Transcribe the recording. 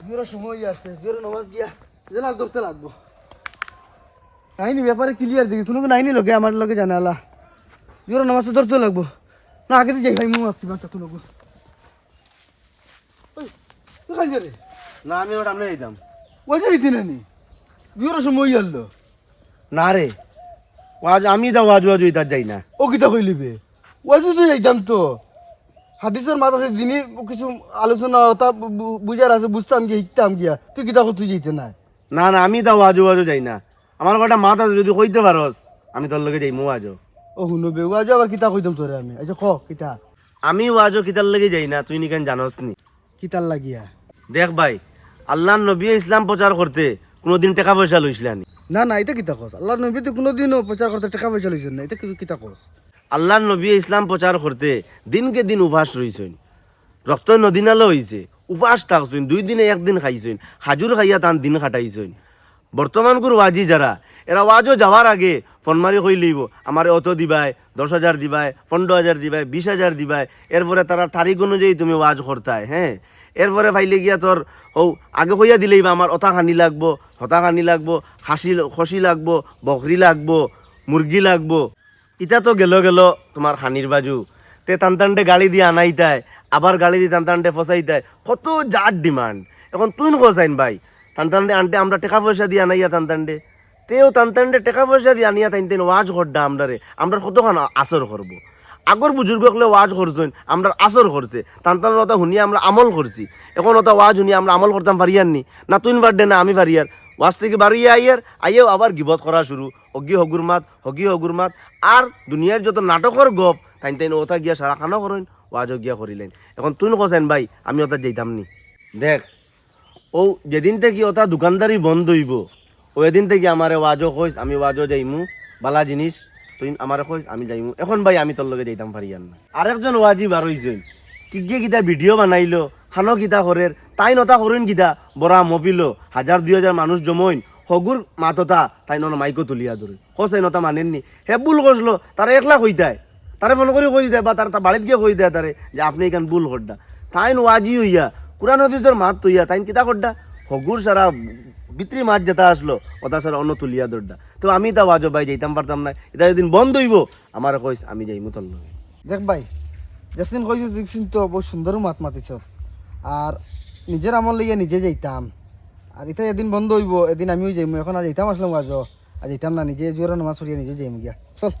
জোরে সময় আসছে জোরে নামাজ গিয়া যে ধরতে লাগবো। নাইনি ব্যাপারে ক্লিয়ার দেখি কোনো নাইনি লগে আমার লগে জানালা জোরে নামাজ ধরতে লাগবো। না আগে তো যাই ভাই মু আপনি বাচ্চা তো লগো তুই খাই রে না আমি ওটা আমরা যাইতাম ওই যে দিন নি জোরে সময় আনলো না রে আমি যাও ওয়াজ ওয়াজ তার যাই না। ও কিতা কইলিবে? ওই যাইতাম তো। হাদিসের মাথা আছে দিনই কিছু আলোচনা বু- বুঝার আছে বুঝতাম গিয়া শিখতাম গিয়া। তুই কিতা তুই যেতে নাই? না না আমি যাও ওয়াজ ওয়াজ যাই না। আমার কটা মাত আছে যদি কইতে পারস আমি তোর লগে যাইমু ওয়াজও ও শুনো বে ওয়াজ আবার কিতা কইতাম তোরে আমি? আচ্ছা ক কিতা? আমি ওয়াজও কিতার লগে যাই না তুই নিকেন জানস নি কিতার লাগিয়া? দেখ ভাই আল্লাহ নবী ইসলাম প্রচার করতে কোনোদিন টাকা পয়সা লইছিল নি। না না এটা কিতা কস? আল্লাহ নবী তো কোনোদিনও প্রচার করতে টাকা পয়সা লইছেন না এটা কি- কিতা কস? আল্লাহ নবী ইসলাম প্রচার করতে দিনকে দিন উপাস রইছেন। রক্ত নদীনালে হইছে উপাস থাকছেন, দুই দিনে একদিন খাইছেন, হাজুর খাইয়া তান দিন খাটাইছেন। বর্তমান গুর ওয়াজি যারা, এরা ওয়াজও যাওয়ার আগে ফোন মারি কই লইব, আমার অত দিবাই, দশ হাজার দিবাই, পনেরো হাজার দিবাই, বিশ হাজার দিবাই, এরপরে তারা তারিখ অনুযায়ী তুমি ওয়াজ করতাই হ্যাঁ? এরপরে ফাইলে গিয়া তোর ও আগে কইয়া দিলেই বা আমার অথা খানি লাগবো, হতা খানি লাগবো, খাসি, খসি লাগবো, বকরি লাগবো, মুরগি লাগবো। ইটা তো গেল গেল তোমার খানির বাজু। তে টান টানটে গাড়ি দিয়ে আনাইতায় আবার গাড়ি দিয়ে টান টানটে ফসাইতায় কত জাত ডিমান্ড এখন তুই কোসাইন ভাই, টান টানটে আনতে আমরা টাকা পয়সা দিয়ে আনাইয়া টান টানটে তেও টান টানটে টাকা পয়সা দিয়ে আনিয়া টাইন টাইন ওয়াজ করডা আমরারে। আমরা কতক্ষণ আসর করব? আগর বুজুর্গ হলে ওয়াজ করছেন আমরা আসর করছে টান ওটা শুনিয়ে আমরা আমল করছি এখন ওটা ওয়াজ শুনিয়ে আমরা আমল করতাম পারিয়ার নি না তুই বার্থডে না আমি পারিয়ার ওয়াজ থেকে বাড়িয়ে আইয়ার, আইয়েও আবার গিবত করা শুরু। হগি হগুর মাত, হগি হগুর মাত। আর দুনিয়ার যত নাটকর গপ, তাইন তাইন ওটা গিয়া সারা খানো করেন ওয়াজও গিয়া করিলেন এখন তুই কছেন, ভাই, আমি ওটা যাইতাম নি। দেখ ও যেদিন থেকে ওটা দোকানদারি বন্ধ হইব ও এদিন থেকে আমারে ওয়াজও কইস আমি ওয়াজও যাইমু, বালা জিনিস তুই আমারে কইস আমি যাইমু। এখন, ভাই, আমি তোর লগে যাইতাম পারি আর না। আরেকজন ওয়াজি বার হইছেন। কি গিয়ে কিতা ভিডিও বানাইলো? খানো কিতা করের তাই নতা করেন কিতা বড়া মফিলো হাজার দুই হাজার মানুষ জমইন হগুর মাততা, তাই নন মাইকো তুলিয়া ধরে কসাই নতা মানেননি হে ভুল করছিল তারা একলা কইতায় তারে ফোন করে কই দেয় বা তার বাড়িত গিয়ে কই দেয় তারে যে আপনি এখান ভুল করডা তাইন ওয়াজি হইয়া কুরান হদিসের মাত তৈয়া তাইন কিতা করডা হগুর সারা বিত্রি মাছ যেটা আসলো ওটা সারা অন্য তুলিয়া দরডা তো আমি তা ওয়াজো ভাই যাইতাম পারতাম না এটা যেদিন বন্ধ হইব আমার কইস আমি যাই লগে দেখ ভাই যেদিন কইছিস দেখছিস তো বহু সুন্দর মাত মাতিছ। আর নিজের আমল লইয়া নিজে যাইতাম। আর এটা এদিন বন্ধ হইব, এদিন আমিও যাইম, এখন আর যাইতাম আসলাম আজ আর যাইতাম না, নিজে জোরে নামাজ পড়িয়া নিজে যাইম গিয়া। চল।